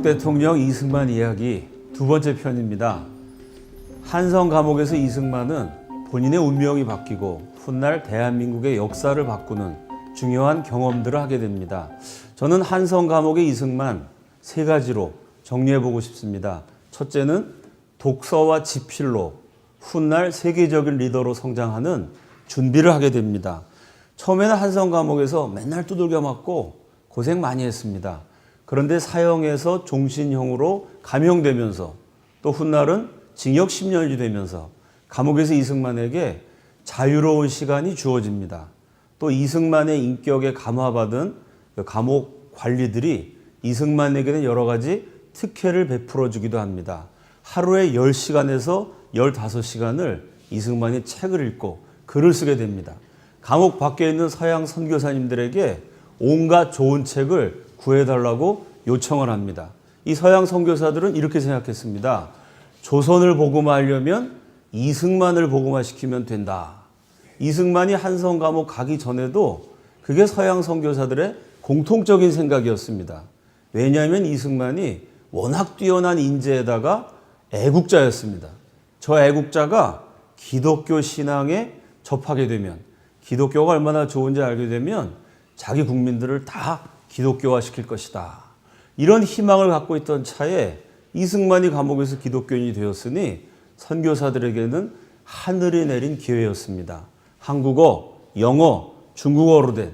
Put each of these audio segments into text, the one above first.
건국 대통령 이승만 이야기 두 번째 편입니다. 한성 감옥에서 이승만은 본인의 운명이 바뀌고 훗날 대한민국의 역사를 바꾸는 중요한 경험들을 하게 됩니다. 저는 한성 감옥의 이승만 세 가지로 정리해 보고 싶습니다. 첫째는 독서와 지필로 훗날 세계적인 리더로 성장하는 준비를 하게 됩니다. 처음에는 한성 감옥에서 맨날 두들겨 맞고 고생 많이 했습니다. 그런데 사형에서 종신형으로 감형되면서 또 훗날은 징역 10년이 되면서 감옥에서 이승만에게 자유로운 시간이 주어집니다. 또 이승만의 인격에 감화받은 그 감옥 관리들이 이승만에게는 여러 가지 특혜를 베풀어 주기도 합니다. 하루에 10시간에서 15시간을 이승만이 책을 읽고 글을 쓰게 됩니다. 감옥 밖에 있는 서양 선교사님들에게 온갖 좋은 책을 구해달라고 요청을 합니다. 이 서양 선교사들은 이렇게 생각했습니다. 조선을 복음화하려면 이승만을 복음화시키면 된다. 이승만이 한성 감옥 가기 전에도 그게 서양 선교사들의 공통적인 생각이었습니다. 왜냐하면 이승만이 워낙 뛰어난 인재에다가 애국자였습니다. 저 애국자가 기독교 신앙에 접하게 되면 기독교가 얼마나 좋은지 알게 되면 자기 국민들을 다 기독교화 시킬 것이다. 이런 희망을 갖고 있던 차에 이승만이 감옥에서 기독교인이 되었으니 선교사들에게는 하늘이 내린 기회였습니다. 한국어, 영어, 중국어로 된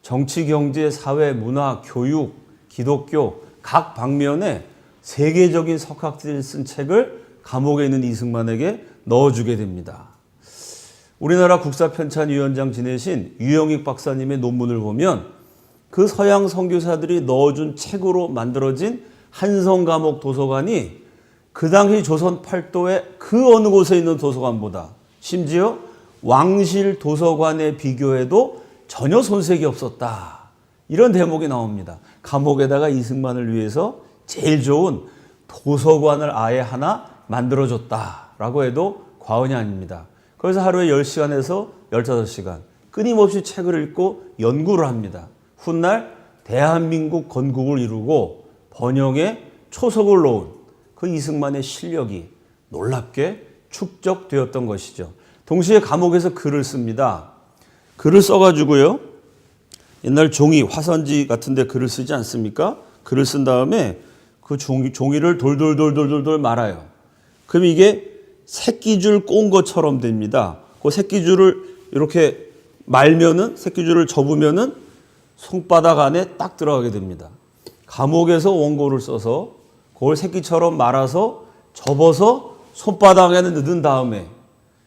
정치, 경제, 사회, 문화, 교육, 기독교 각 방면에 세계적인 석학들이 쓴 책을 감옥에 있는 이승만에게 넣어주게 됩니다. 우리나라 국사편찬위원장 지내신 유영익 박사님의 논문을 보면 그 서양 선교사들이 넣어준 책으로 만들어진 한성 감옥 도서관이 그 당시 조선 팔도의 그 어느 곳에 있는 도서관보다 심지어 왕실 도서관에 비교해도 전혀 손색이 없었다. 이런 대목이 나옵니다. 감옥에다가 이승만을 위해서 제일 좋은 도서관을 아예 하나 만들어줬다라고 해도 과언이 아닙니다. 그래서 하루에 10시간에서 15시간 끊임없이 책을 읽고 연구를 합니다. 훗날 대한민국 건국을 이루고 번영의 초석을 놓은 그 이승만의 실력이 놀랍게 축적되었던 것이죠. 동시에 감옥에서 글을 씁니다. 글을 써가지고요. 옛날 종이, 화선지 같은데 글을 쓰지 않습니까? 글을 쓴 다음에 그 종이, 종이를 돌돌돌돌돌돌 말아요. 그럼 이게 새끼줄 꼰 것처럼 됩니다. 그 새끼줄을 이렇게 말면은 새끼줄을 접으면은 손바닥 안에 딱 들어가게 됩니다. 감옥에서 원고를 써서 그걸 새끼처럼 말아서 접어서 손바닥에 넣은 다음에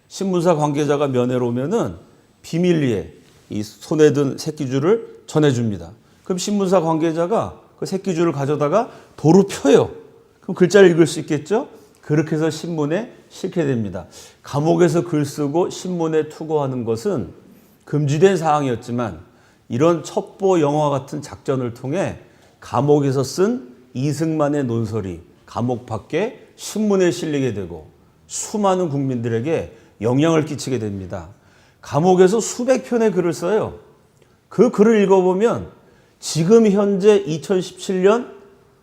신문사 관계자가 면회로 오면은 비밀리에 이 손에 든 새끼줄을 전해줍니다. 그럼 신문사 관계자가 그 새끼줄을 가져다가 도로 펴요. 그럼 글자를 읽을 수 있겠죠? 그렇게 해서 신문에 실게 됩니다. 감옥에서 글 쓰고 신문에 투고하는 것은 금지된 사항이었지만 이런 첩보 영화 같은 작전을 통해 감옥에서 쓴 이승만의 논설이 감옥 밖에 신문에 실리게 되고 수많은 국민들에게 영향을 끼치게 됩니다. 감옥에서 수백 편의 글을 써요. 그 글을 읽어보면 지금 현재 2017년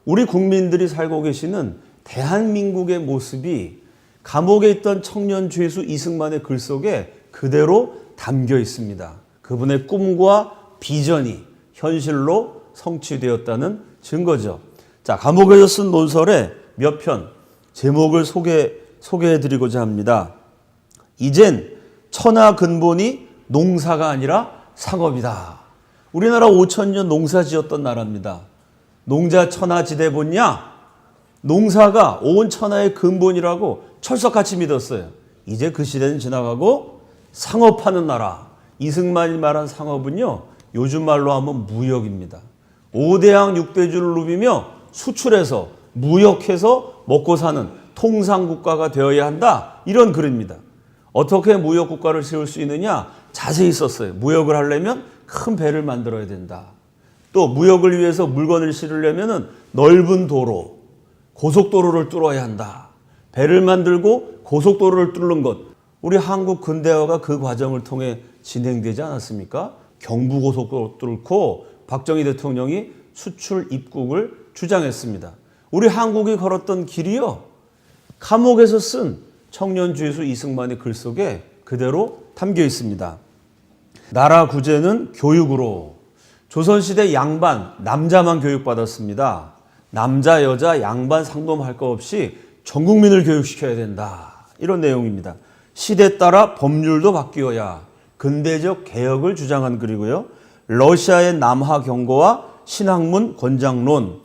우리 국민들이 살고 계시는 대한민국의 모습이 감옥에 있던 청년 죄수 이승만의 글 속에 그대로 담겨 있습니다. 그분의 꿈과 비전이 현실로 성취되었다는 증거죠. 자, 감옥에서 쓴 논설의 몇 편 제목을 소개 소개해 드리고자 합니다. 이젠 천하 근본이 농사가 아니라 상업이다. 우리나라 5천 년 농사 지었던 나라입니다. 농자 천하 지대 본냐? 농사가 온 천하의 근본이라고 철석같이 믿었어요. 이제 그 시대는 지나가고 상업하는 나라. 이승만이 말한 상업은요. 요즘 말로 하면 무역입니다. 5대양 6대주를 누비며 수출해서 무역해서 먹고 사는 통상국가가 되어야 한다. 이런 글입니다. 어떻게 무역국가를 세울 수 있느냐? 자세히 썼어요. 무역을 하려면 큰 배를 만들어야 된다. 또 무역을 위해서 물건을 실으려면 넓은 도로, 고속도로를 뚫어야 한다. 배를 만들고 고속도로를 뚫는 것. 우리 한국 근대화가 그 과정을 통해 진행되지 않았습니까? 경부고속도로 뚫고 박정희 대통령이 수출 입국을 주장했습니다. 우리 한국이 걸었던 길이요. 감옥에서 쓴 청년 주의수 이승만의 글 속에 그대로 담겨 있습니다. 나라 구제는 교육으로 조선시대 양반 남자만 교육받았습니다. 남자 여자 양반 상dom할 거 없이 전 국민을 교육시켜야 된다. 이런 내용입니다. 시대 따라 법률도 바뀌어야 근대적 개혁을 주장한 글이고요. 러시아의 남하 경고와 신학문 권장론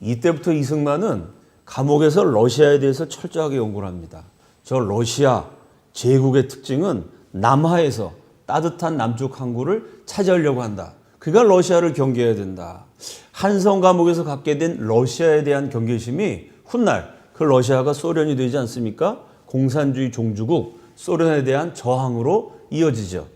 이때부터 이승만은 감옥에서 러시아에 대해서 철저하게 연구를 합니다. 저 러시아 제국의 특징은 남하에서 따뜻한 남쪽 항구를 차지하려고 한다. 그가 러시아를 경계해야 된다. 한성 감옥에서 갖게 된 러시아에 대한 경계심이 훗날 그 러시아가 소련이 되지 않습니까? 공산주의 종주국 소련에 대한 저항으로 이어지죠.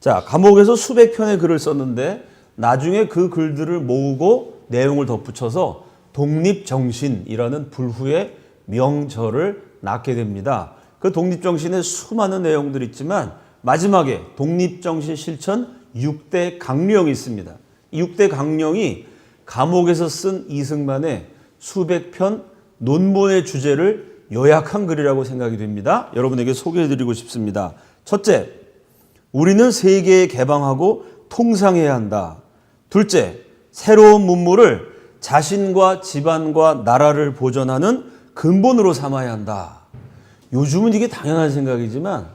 자, 감옥에서 수백 편의 글을 썼는데 나중에 그 글들을 모으고 내용을 덧붙여서 독립정신이라는 불후의 명절을 낳게 됩니다. 그 독립정신에 수많은 내용들이 있지만 마지막에 독립정신 실천 6대 강령이 있습니다. 6대 강령이 감옥에서 쓴 이승만의 수백 편 논문의 주제를 요약한 글이라고 생각이 됩니다. 여러분에게 소개해드리고 싶습니다. 첫째, 우리는 세계에 개방하고 통상해야 한다. 둘째, 새로운 문물을 자신과 집안과 나라를 보존하는 근본으로 삼아야 한다. 요즘은 이게 당연한 생각이지만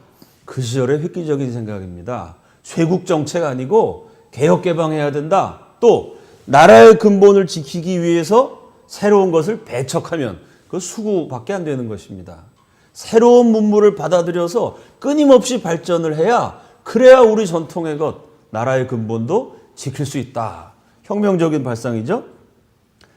그 시절의 획기적인 생각입니다. 쇄국 정책 아니고 개혁 개방해야 된다. 또 나라의 근본을 지키기 위해서 새로운 것을 배척하면 그 수구밖에 안 되는 것입니다. 새로운 문물을 받아들여서 끊임없이 발전을 해야 그래야 우리 전통의 것, 나라의 근본도 지킬 수 있다. 혁명적인 발상이죠.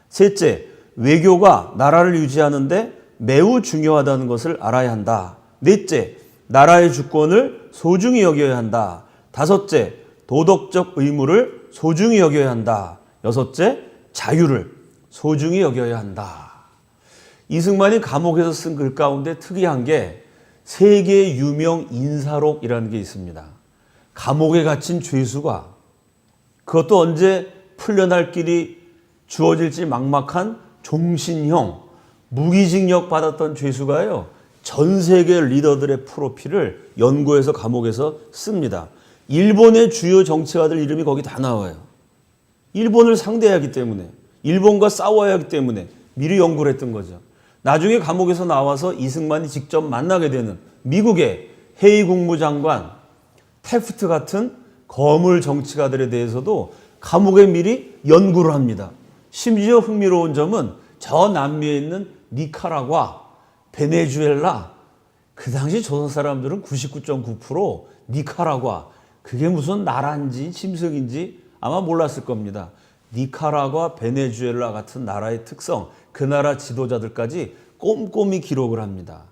셋째, 외교가 나라를 유지하는데 매우 중요하다는 것을 알아야 한다. 넷째, 나라의 주권을 소중히 여겨야 한다. 다섯째, 도덕적 의무를 소중히 여겨야 한다. 여섯째, 자유를 소중히 여겨야 한다. 이승만이 감옥에서 쓴 글 가운데 특이한 게 세계 유명 인사록이라는 게 있습니다. 감옥에 갇힌 죄수가 그것도 언제 풀려날 길이 주어질지 막막한 종신형 무기징역 받았던 죄수가요. 전 세계 리더들의 프로필을 연구해서 감옥에서 씁니다. 일본의 주요 정치가들 이름이 거기 다 나와요. 일본을 상대해야 하기 때문에 일본과 싸워야 하기 때문에 미리 연구를 했던 거죠. 나중에 감옥에서 나와서 이승만이 직접 만나게 되는 미국의 헤이 국무장관 테프트 같은 거물 정치가들에 대해서도 감옥에 미리 연구를 합니다. 심지어 흥미로운 점은 저 남미에 있는 니카라과, 베네수엘라, 그 당시 조선 사람들은 99.9% 니카라과, 그게 무슨 나라인지 침승인지 아마 몰랐을 겁니다. 니카라과, 베네수엘라 같은 나라의 특성, 그 나라 지도자들까지 꼼꼼히 기록을 합니다.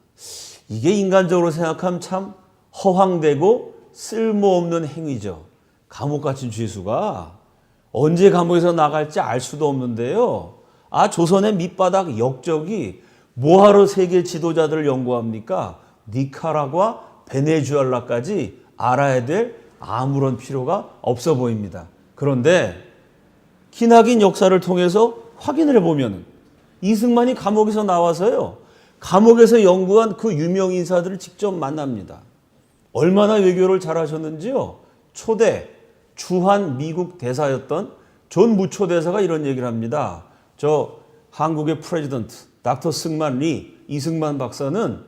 이게 인간적으로 생각하면 참 허황되고 쓸모없는 행위죠. 감옥 갇힌 죄수가 언제 감옥에서 나갈지 알 수도 없는데요. 아, 조선의 밑바닥 역적이 뭐하러 세계 지도자들을 연구합니까? 니카라과 베네수엘라까지 알아야 될 아무런 필요가 없어 보입니다. 그런데 기나긴 역사를 통해서 확인을 해보면 이승만이 감옥에서 나와서요. 감옥에서 연구한 그 유명 인사들을 직접 만납니다. 얼마나 외교를 잘하셨는지요. 초대 주한 미국 대사였던 존 무초 대사가 이런 얘기를 합니다. 저 한국의 프레지던트 닥터 승만 리 이승만 박사는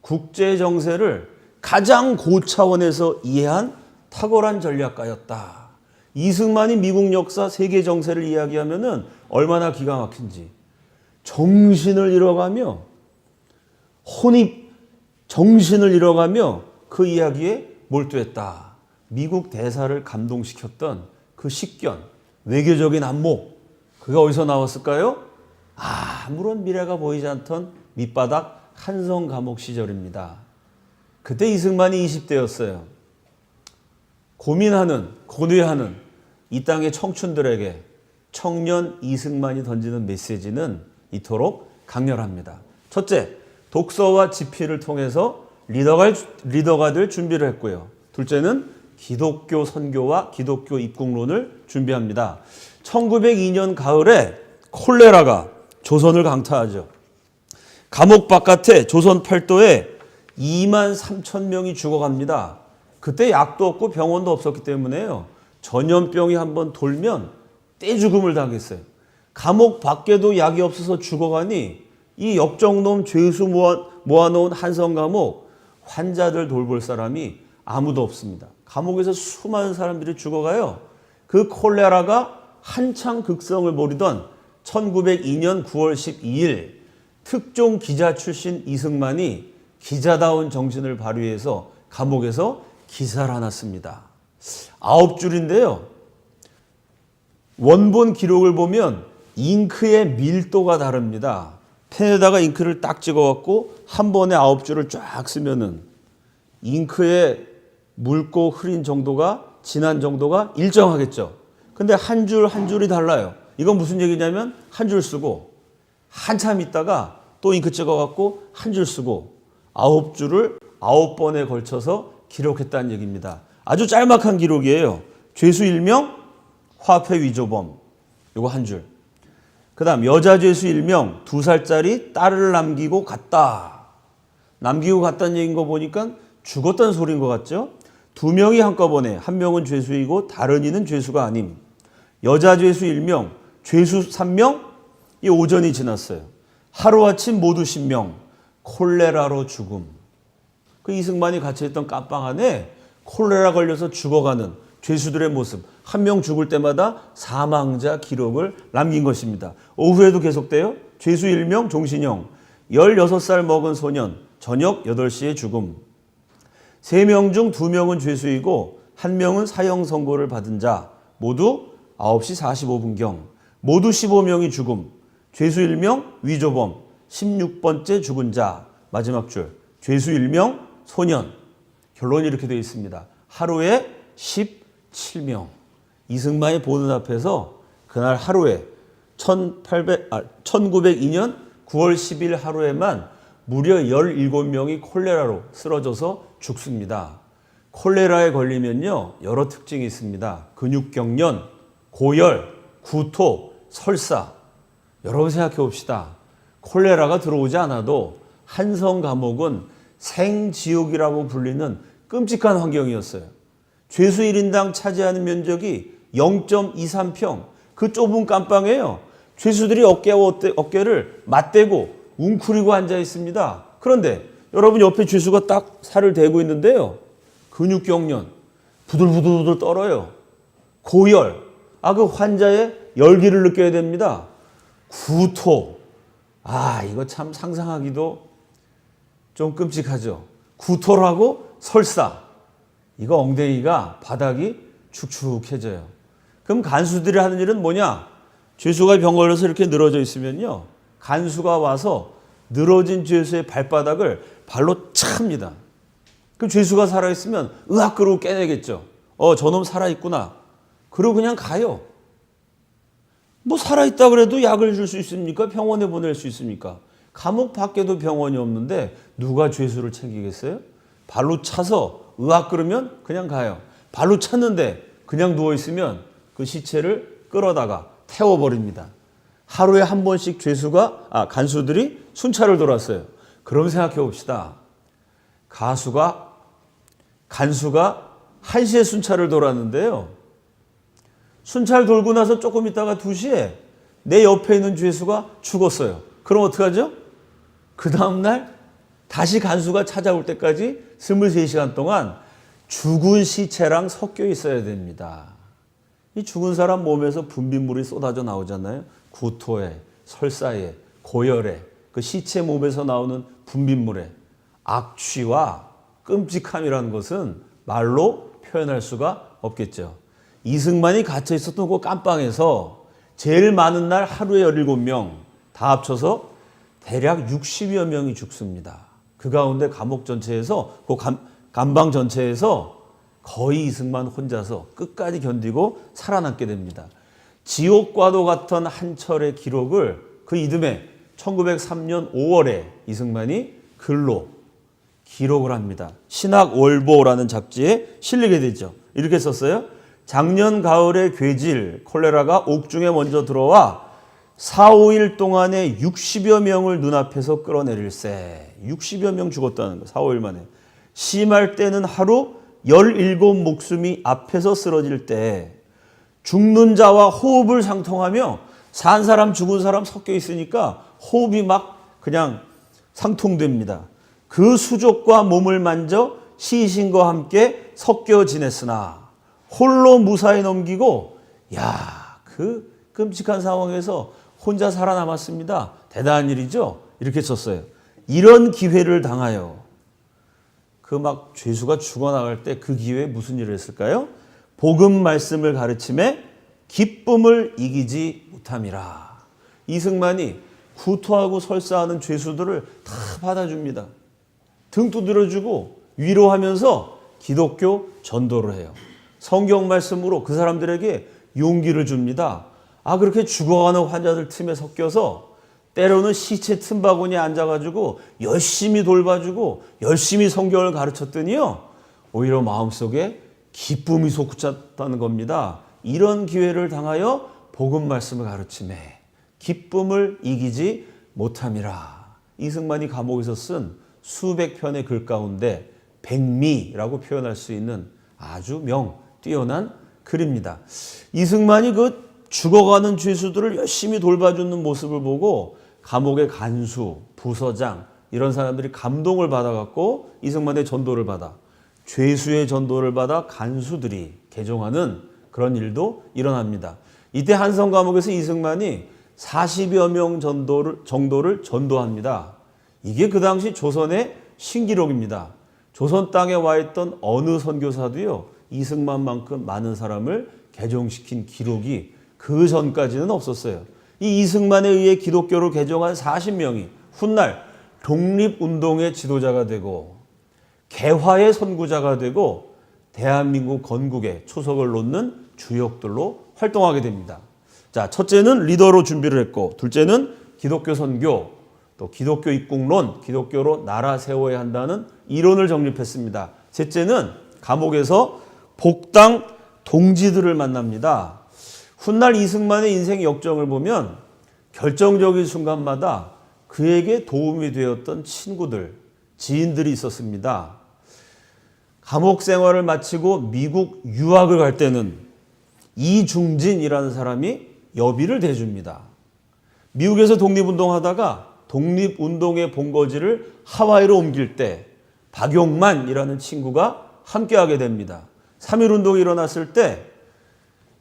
국제 정세를 가장 고차원에서 이해한 탁월한 전략가였다. 이승만이 미국 역사 세계 정세를 이야기하면은 얼마나 기가 막힌지 정신을 잃어가며 혼입 정신을 잃어가며 그 이야기에 몰두했다. 미국 대사를 감동시켰던 그 식견, 외교적인 안목, 그게 어디서 나왔을까요? 아무런 미래가 보이지 않던 밑바닥 한성 감옥 시절입니다. 그때 이승만이 20대였어요. 고민하는, 고뇌하는 이 땅의 청춘들에게 청년 이승만이 던지는 메시지는 이토록 강렬합니다. 첫째, 독서와 집필을 통해서 리더가, 리더가 될 준비를 했고요. 둘째는 기독교 선교와 기독교 입국론을 준비합니다. 1902년 가을에 콜레라가 조선을 강타하죠. 감옥 바깥에 조선 팔도에 2만 3천 명이 죽어갑니다. 그때 약도 없고 병원도 없었기 때문에요. 전염병이 한번 돌면 떼죽음을 당했어요. 감옥 밖에도 약이 없어서 죽어가니 이 역정놈 죄수 모아, 모아놓은 한성 감옥 환자들 돌볼 사람이 아무도 없습니다. 감옥에서 수많은 사람들이 죽어가요. 그 콜레라가 한창 극성을 보리던 1902년 9월 12일 특종 기자 출신 이승만이 기자다운 정신을 발휘해서 감옥에서 기사를 하나 씁니다. 아홉 줄인데요. 원본 기록을 보면 잉크의 밀도가 다릅니다. 펜에다가 잉크를 딱 찍어갖고 한 번에 아홉 줄을 쫙 쓰면은 잉크의 묽고 흐린 정도가 진한 정도가 일정하겠죠. 근데 한 줄 한 줄이 달라요. 이건 무슨 얘기냐면 한 줄 쓰고 한참 있다가 또 잉크 찍어갖고 한 줄 쓰고 아홉 줄을 아홉 번에 걸쳐서 기록했다는 얘기입니다. 아주 짤막한 기록이에요. 죄수 일명, 화폐 위조범. 요거 한 줄. 그 다음 여자 죄수 일명 두 살짜리 딸을 남기고 갔다. 남기고 갔다는 얘기인 거 보니까 죽었다는 소리인 것 같죠? 두 명이 한꺼번에 한 명은 죄수이고 다른 이는 죄수가 아님. 여자 죄수 일명 죄수 3명, 이 오전이 지났어요. 하루아침 모두 신명, 콜레라로 죽음. 그 이승만이 같이 있던 깜빵 안에 콜레라 걸려서 죽어가는 죄수들의 모습. 한 명 죽을 때마다 사망자 기록을 남긴 것입니다. 오후에도 계속돼요. 죄수 1명 종신형. 16살 먹은 소년. 저녁 8시에 죽음. 3명 중 2명은 죄수이고 1명은 사형 선고를 받은 자. 모두 9시 45분경. 모두 15명이 죽음. 죄수 1명 위조범. 16번째 죽은 자. 마지막 줄. 죄수 1명 소년. 결론이 이렇게 되어 있습니다. 하루에 17명. 이승만이 보는 앞에서 그날 하루에 1800, 아, 1902년 9월 10일 하루에만 무려 17명이 콜레라로 쓰러져서 죽습니다. 콜레라에 걸리면요, 여러 특징이 있습니다. 근육경련, 고열, 구토, 설사. 여러분 생각해 봅시다. 콜레라가 들어오지 않아도 한성 감옥은 생지옥이라고 불리는 끔찍한 환경이었어요. 죄수 1인당 차지하는 면적이 0.23평. 그 좁은 깜빵에요. 죄수들이 어깨와 어깨- 어깨를 맞대고 웅크리고 앉아 있습니다. 그런데 여러분 옆에 죄수가 딱 살을 대고 있는데요. 근육 경련, 부들부들부들 떨어요. 고열, 아, 그 환자의 열기를 느껴야 됩니다. 구토, 아, 이거 참 상상하기도 좀 끔찍하죠. 구토라고 설사. 이거 엉덩이가 바닥이 축축해져요. 그럼 간수들이 하는 일은 뭐냐? 죄수가 병 걸려서 이렇게 늘어져 있으면요. 간수가 와서 늘어진 죄수의 발바닥을 발로 찹니다. 그럼 죄수가 살아있으면 그러고 깨내겠죠. 어, 저놈 살아있구나. 그러고 그냥 가요. 뭐 살아있다 그래도 약을 줄 수 있습니까? 병원에 보낼 수 있습니까? 감옥 밖에도 병원이 없는데 누가 죄수를 챙기겠어요? 발로 차서 으악 그러면 그냥 가요. 발로 찼는데 그냥 누워 있으면 그 시체를 끌어다가 태워 버립니다. 하루에 한 번씩 죄수가 아 간수들이 순찰을 돌았어요. 그럼 생각해 봅시다. 가수가 간수가 1시에 순찰을 돌았는데요. 순찰 돌고 나서 조금 있다가 2시에 내 옆에 있는 죄수가 죽었어요. 그럼 어떡하죠? 그 다음날 다시 간수가 찾아올 때까지 23시간 동안 죽은 시체랑 섞여 있어야 됩니다. 이 죽은 사람 몸에서 분비물이 쏟아져 나오잖아요. 구토에, 설사에, 고열에, 그 시체 몸에서 나오는 분비물에 악취와 끔찍함이라는 것은 말로 표현할 수가 없겠죠. 이승만이 갇혀 있었던 그 깜빵에서 제일 많은 날 하루에 17명 다 합쳐서 대략 60여 명이 죽습니다. 그 가운데 감옥 전체에서 그 감, 감방 전체에서 거의 이승만 혼자서 끝까지 견디고 살아남게 됩니다. 지옥과도 같은 한철의 기록을 그 이듬해 1903년 5월에 이승만이 글로 기록을 합니다. 신학 월보라는 잡지에 실리게 되죠. 이렇게 썼어요. 작년 가을에 괴질 콜레라가 옥중에 먼저 들어와 4, 5일 동안에 60여 명을 눈앞에서 끌어내릴세. 60여 명 죽었다는 거. 4, 5일 만에. 심할 때는 하루 17 목숨이 앞에서 쓰러질 때 죽는 자와 호흡을 상통하며 산 사람 죽은 사람 섞여 있으니까 호흡이 막 그냥 상통됩니다. 그 수족과 몸을 만져 시신과 함께 섞여 지냈으나 홀로 무사히 넘기고 야, 그 끔찍한 상황에서 혼자 살아남았습니다. 대단한 일이죠. 이렇게 썼어요. 이런 기회를 당하여 그 막 죄수가 죽어나갈 때 그 기회에 무슨 일을 했을까요? 복음 말씀을 가르침에 기쁨을 이기지 못함이라. 이승만이 구토하고 설사하는 죄수들을 다 받아줍니다. 등 두드려주고 위로하면서 기독교 전도를 해요. 성경 말씀으로 그 사람들에게 용기를 줍니다. 아, 그렇게 죽어가는 환자들 틈에 섞여서 때로는 시체 틈바구니에 앉아가지고 열심히 돌봐주고 열심히 성경을 가르쳤더니요. 오히려 마음속에 기쁨이 솟구쳤다는 겁니다. 이런 기회를 당하여 복음 말씀을 가르침에 기쁨을 이기지 못함이라. 이승만이 감옥에서 쓴 수백 편의 글 가운데 백미라고 표현할 수 있는 아주 명 뛰어난 글입니다. 이승만이 그 죽어가는 죄수들을 열심히 돌봐주는 모습을 보고 감옥의 간수, 부서장 이런 사람들이 감동을 받아갖고 이승만의 전도를 받아 죄수의 전도를 받아 간수들이 개종하는 그런 일도 일어납니다. 이때 한성 감옥에서 이승만이 40여 명 전도를, 정도를 전도합니다. 이게 그 당시 조선의 신기록입니다. 조선 땅에 와 있던 어느 선교사도요, 이승만만큼 많은 사람을 개종시킨 기록이 그 전까지는 없었어요. 이 이승만에 의해 기독교를 개종한 40명이 훗날 독립운동의 지도자가 되고 개화의 선구자가 되고 대한민국 건국에 초석을 놓는 주역들로 활동하게 됩니다. 자, 첫째는 리더로 준비를 했고, 둘째는 기독교 선교, 또 기독교 입국론, 기독교로 나라 세워야 한다는 이론을 정립했습니다. 셋째는 감옥에서 복당 동지들을 만납니다. 훗날 이승만의 인생 역정을 보면 결정적인 순간마다 그에게 도움이 되었던 친구들, 지인들이 있었습니다. 감옥 생활을 마치고 미국 유학을 갈 때는 이중진이라는 사람이 여비를 대줍니다. 미국에서 독립운동 하다가 독립운동의 본거지를 하와이로 옮길 때 박용만이라는 친구가 함께하게 됩니다. 3.1운동이 일어났을 때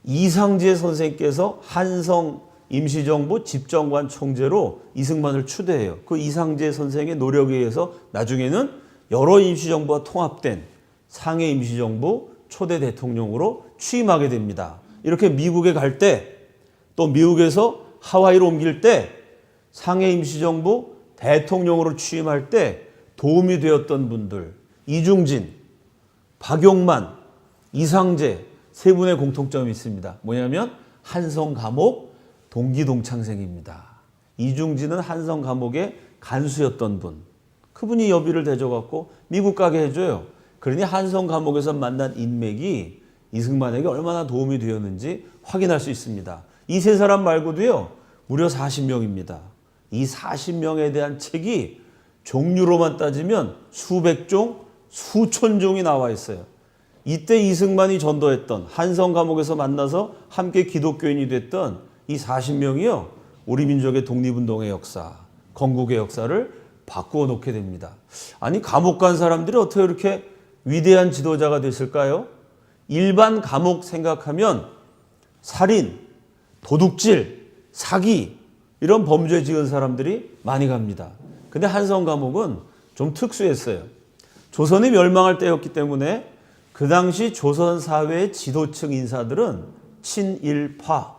이상재 선생께서 한성 임시정부 집정관 총재로 이승만을 추대해요. 그 이상재 선생의 노력에 의해서 나중에는 여러 임시정부가 통합된 상해 임시정부 초대 대통령으로 취임하게 됩니다. 이렇게 미국에 갈 때 또 미국에서 하와이로 옮길 때 상해 임시정부 대통령으로 취임할 때 도움이 되었던 분들 이중진, 박용만, 이상재 세 분의 공통점이 있습니다. 뭐냐면 한성 감옥 동기 동창생입니다. 이중진은 한성 감옥의 간수였던 분. 그분이 여비를 대줘갖고 미국 가게 해줘요. 그러니 한성 감옥에서 만난 인맥이 이승만에게 얼마나 도움이 되었는지 확인할 수 있습니다. 이 세 사람 말고도요, 무려 40명입니다. 이 40명에 대한 책이 종류로만 따지면 수백 종, 수천 종이 나와 있어요. 이때 이승만이 전도했던 한성 감옥에서 만나서 함께 기독교인이 됐던 이 40명이요. 우리 민족의 독립운동의 역사, 건국의 역사를 바꾸어 놓게 됩니다. 아니 감옥 간 사람들이 어떻게 이렇게 위대한 지도자가 됐을까요? 일반 감옥 생각하면 살인, 도둑질, 사기 이런 범죄 지은 사람들이 많이 갑니다. 근데 한성 감옥은 좀 특수했어요. 조선이 멸망할 때였기 때문에 그 당시 조선 사회의 지도층 인사들은 친일파,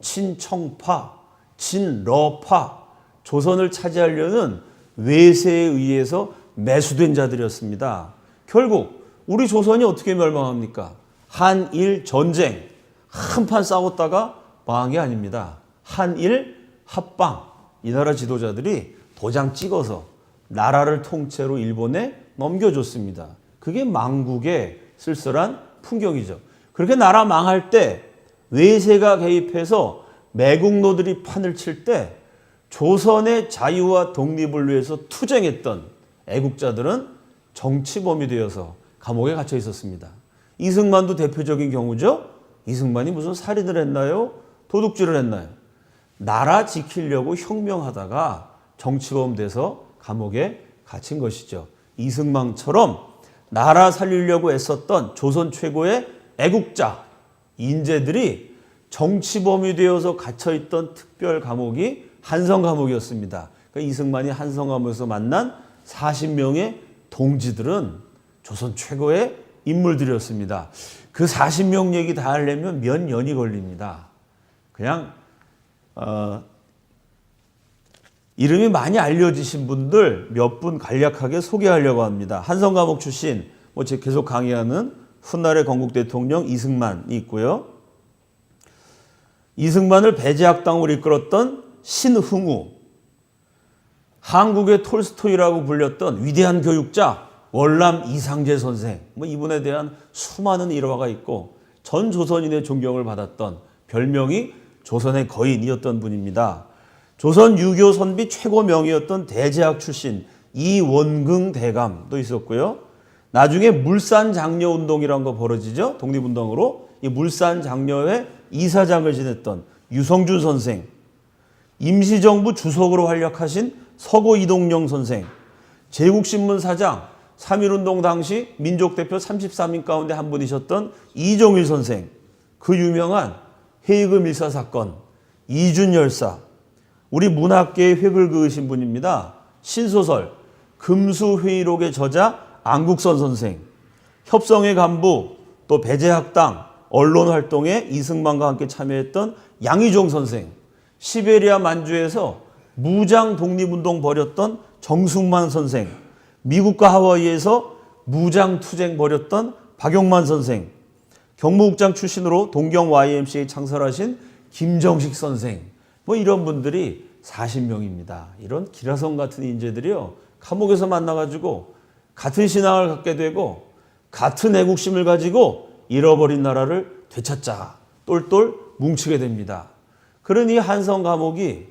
친청파, 친러파, 조선을 차지하려는 외세에 의해서 매수된 자들이었습니다. 결국 우리 조선이 어떻게 멸망합니까? 한일 전쟁 한판 싸웠다가 망한 게 아닙니다. 한일 합방 이 나라 지도자들이 도장 찍어서 나라를 통째로 일본에 넘겨줬습니다. 그게 망국의 쓸쓸한 풍경이죠. 그렇게 나라 망할 때 외세가 개입해서 매국노들이 판을 칠 때 조선의 자유와 독립을 위해서 투쟁했던 애국자들은 정치범이 되어서 감옥에 갇혀 있었습니다. 이승만도 대표적인 경우죠. 이승만이 무슨 살인을 했나요? 도둑질을 했나요? 나라 지키려고 혁명하다가 정치범 돼서 감옥에 갇힌 것이죠. 이승만처럼 나라 살리려고 애썼던 조선 최고의 애국자 인재들이 정치범이 되어서 갇혀있던 특별 감옥이 한성 감옥이었습니다. 그러니까 이승만이 한성 감옥에서 만난 40명의 동지들은 조선 최고의 인물들이었습니다. 그 40명 얘기 다 하려면 몇 년이 걸립니다. 그냥 어, 이름이 많이 알려지신 분들 몇 분 간략하게 소개하려고 합니다. 한성 감옥 출신 뭐 계속 강의하는 훗날의 건국 대통령 이승만이 있고요. 이승만을 배제학당으로 이끌었던 신흥우, 한국의 톨스토이라고 불렸던 위대한 교육자 월남 이상재 선생, 뭐 이분에 대한 수많은 일화가 있고 전 조선인의 존경을 받았던 별명이 조선의 거인이었던 분입니다. 조선 유교 선비 최고 명의였던 대제학 출신 이원긍 대감도 있었고요. 나중에 물산 장려 운동이란 거 벌어지죠. 독립운동으로 이 물산 장려회 이사장을 지냈던 유성준 선생, 임시정부 주석으로 활약하신 서고 이동영 선생, 제국신문 사장, 3.1운동 당시 민족대표 33인 가운데 한 분이셨던 이종일 선생, 그 유명한 헤이그 밀사 사건, 이준 열사, 우리 문학계의 획을 그으신 분입니다. 신소설 금수회의록의 저자 안국선 선생, 협성의 간부, 또 배제학당, 언론 활동에 이승만과 함께 참여했던 양희종 선생, 시베리아 만주에서 무장 독립운동 벌였던 정승만 선생, 미국과 하와이에서 무장 투쟁 벌였던 박용만 선생, 경무국장 출신으로 동경 YMCA 창설하신 김정식 선생, 뭐 이런 분들이 40명입니다. 이런 기라성 같은 인재들이요. 감옥에서 만나가지고 같은 신앙을 갖게 되고 같은 애국심을 가지고 잃어버린 나라를 되찾자 똘똘 뭉치게 됩니다. 그러니 한성 감옥이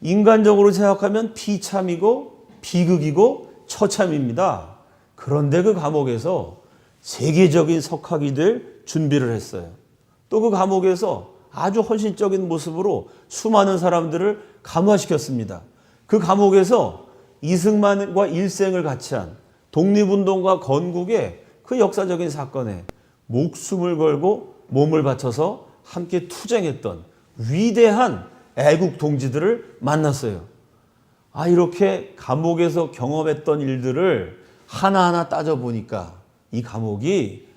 인간적으로 생각하면 비참이고 비극이고 처참입니다. 그런데 그 감옥에서 세계적인 석학이 될 준비를 했어요. 또 그 감옥에서 아주 헌신적인 모습으로 수많은 사람들을 감화시켰습니다. 그 감옥에서 이승만과 일생을 같이 한 독립운동과 건국의 그 역사적인 사건에 목숨을 걸고 몸을 바쳐서 함께 투쟁했던 위대한 애국 동지들을 만났어요. 아, 이렇게 감옥에서 경험했던 일들을 하나하나 따져보니까 이 감옥이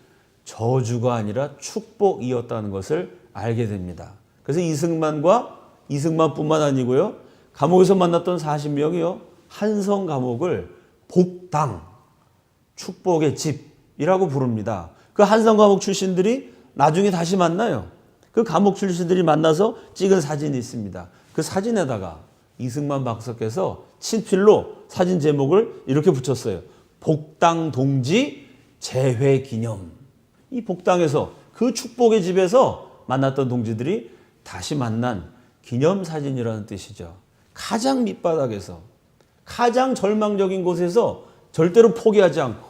저주가 아니라 축복이었다는 것을 알게 됩니다. 그래서 이승만과 이승만뿐만 아니고요. 감옥에서 만났던 40명이요. 한성 감옥을 복당, 축복의 집이라고 부릅니다. 그 한성 감옥 출신들이 나중에 다시 만나요. 그 감옥 출신들이 만나서 찍은 사진이 있습니다. 그 사진에다가 이승만 박사께서 친필로 사진 제목을 이렇게 붙였어요. 복당 동지 재회 기념. 이 복당에서 그 축복의 집에서 만났던 동지들이 다시 만난 기념 사진이라는 뜻이죠. 가장 밑바닥에서 가장 절망적인 곳에서 절대로 포기하지 않고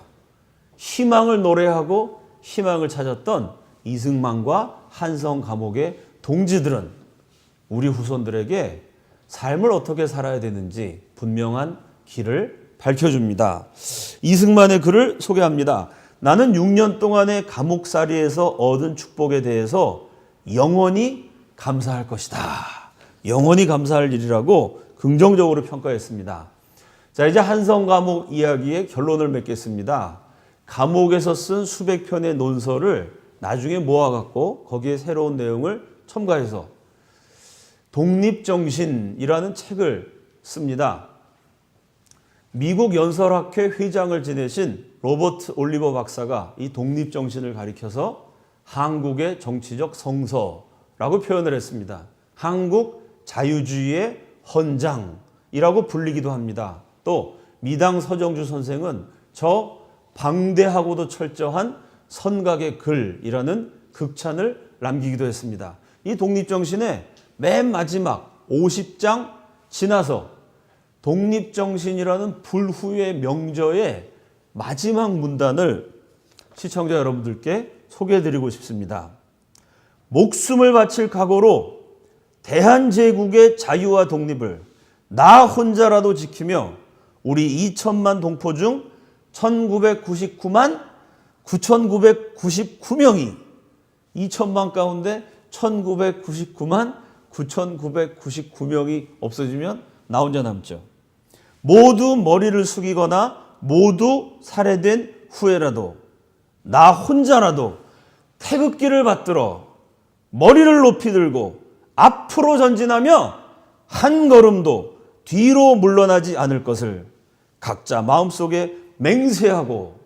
희망을 노래하고 희망을 찾았던 이승만과 한성 감옥의 동지들은 우리 후손들에게 삶을 어떻게 살아야 되는지 분명한 길을 밝혀줍니다. 이승만의 글을 소개합니다. 나는 6년 동안의 감옥살이에서 얻은 축복에 대해서 영원히 감사할 것이다. 영원히 감사할 일이라고 긍정적으로 평가했습니다. 자, 이제 한성 감옥 이야기의 결론을 맺겠습니다. 감옥에서 쓴 수백 편의 논설을 나중에 모아갖고 거기에 새로운 내용을 첨가해서 독립정신이라는 책을 씁니다. 미국 연설학회 회장을 지내신 로버트 올리버 박사가 이 독립정신을 가리켜서 한국의 정치적 성서라고 표현을 했습니다. 한국 자유주의의 헌장이라고 불리기도 합니다. 또 미당 서정주 선생은 저 방대하고도 철저한 선각의 글이라는 극찬을 남기기도 했습니다. 이 독립정신의 맨 마지막 50장 지나서 독립정신이라는 불후의 명저의 마지막 문단을 시청자 여러분들께 소개해드리고 싶습니다. 목숨을 바칠 각오로 대한제국의 자유와 독립을 나 혼자라도 지키며 우리 2천만 동포 중 1999만 9,999명이 2천만 가운데 1999만 9,999명이 없어지면 나 혼자 남죠. 모두 머리를 숙이거나 모두 살해된 후에라도 나 혼자라도 태극기를 받들어 머리를 높이 들고 앞으로 전진하며 한 걸음도 뒤로 물러나지 않을 것을 각자 마음속에 맹세하고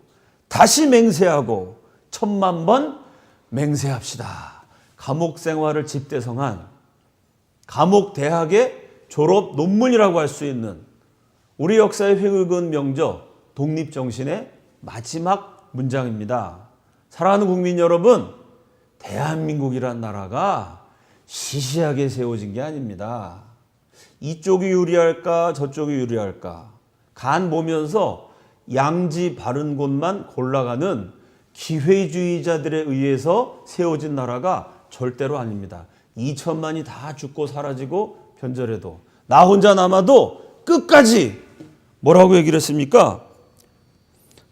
다시 맹세하고 천만 번 맹세합시다. 감옥 생활을 집대성한 감옥 대학의 졸업 논문이라고 할 수 있는 우리 역사의 획을 명저 독립정신의 마지막 문장입니다. 사랑하는 국민 여러분, 대한민국이란 나라가 시시하게 세워진 게 아닙니다. 이쪽이 유리할까, 저쪽이 유리할까. 간 보면서 양지 바른 곳만 골라가는 기회주의자들에 의해서 세워진 나라가 절대로 아닙니다. 2천만이 다 죽고 사라지고 변절해도 나 혼자 남아도 끝까지 뭐라고 얘기를 했습니까?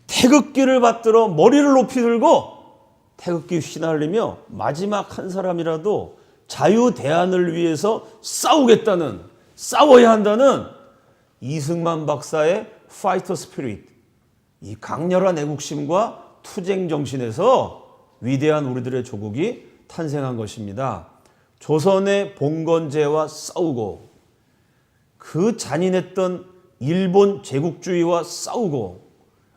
태극기를 받들어 머리를 높이 들고 태극기 휘날리며 마지막 한 사람이라도 자유 대안을 위해서 싸우겠다는 싸워야 한다는 이승만 박사의 파이터 스피릿 이 강렬한 애국심과 투쟁 정신에서 위대한 우리들의 조국이 탄생한 것입니다. 조선의 봉건제와 싸우고 그 잔인했던 일본 제국주의와 싸우고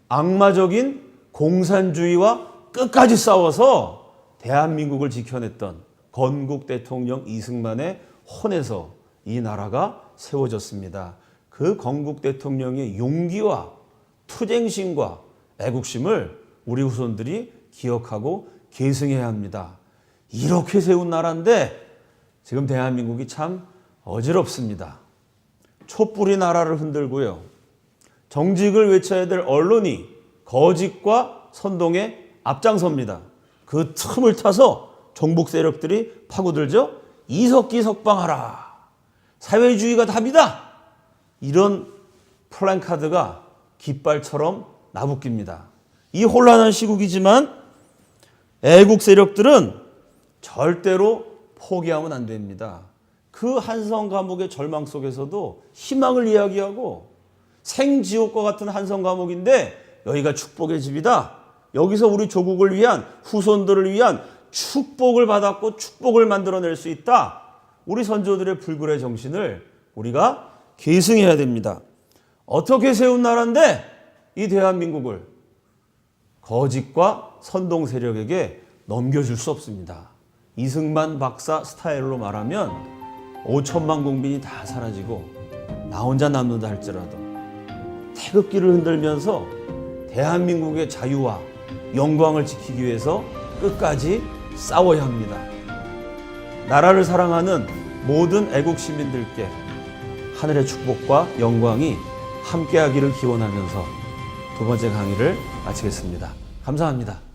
악마적인 공산주의와 끝까지 싸워서 대한민국을 지켜냈던 건국 대통령 이승만의 혼에서 이 나라가 세워졌습니다. 그 건국 대통령의 용기와 투쟁심과 애국심을 우리 후손들이 기억하고 계승해야 합니다. 이렇게 세운 나라인데 지금 대한민국이 참 어지럽습니다. 촛불이 나라를 흔들고요. 정직을 외쳐야 될 언론이 거짓과 선동에 앞장섭니다. 그 틈을 타서 정복 세력들이 파고들죠. 이석기 석방하라. 사회주의가 답이다. 이런 플랜카드가 깃발처럼 나붙깁니다. 이 혼란한 시국이지만 애국 세력들은 절대로 포기하면 안 됩니다. 그 한성 감옥의 절망 속에서도 희망을 이야기하고 생지옥과 같은 한성 감옥인데 여기가 축복의 집이다. 여기서 우리 조국을 위한 후손들을 위한 축복을 받았고 축복을 만들어낼 수 있다. 우리 선조들의 불굴의 정신을 우리가 계승해야 됩니다. 어떻게 세운 나라인데 이 대한민국을 거짓과 선동 세력에게 넘겨줄 수 없습니다. 이승만 박사 스타일로 말하면 5천만 국민이 다 사라지고 나 혼자 남는다 할지라도 태극기를 흔들면서 대한민국의 자유와 영광을 지키기 위해서 끝까지 싸워야 합니다. 나라를 사랑하는 모든 애국 시민들께 하늘의 축복과 영광이 함께하기를 기원하면서 두 번째 강의를 마치겠습니다. 감사합니다.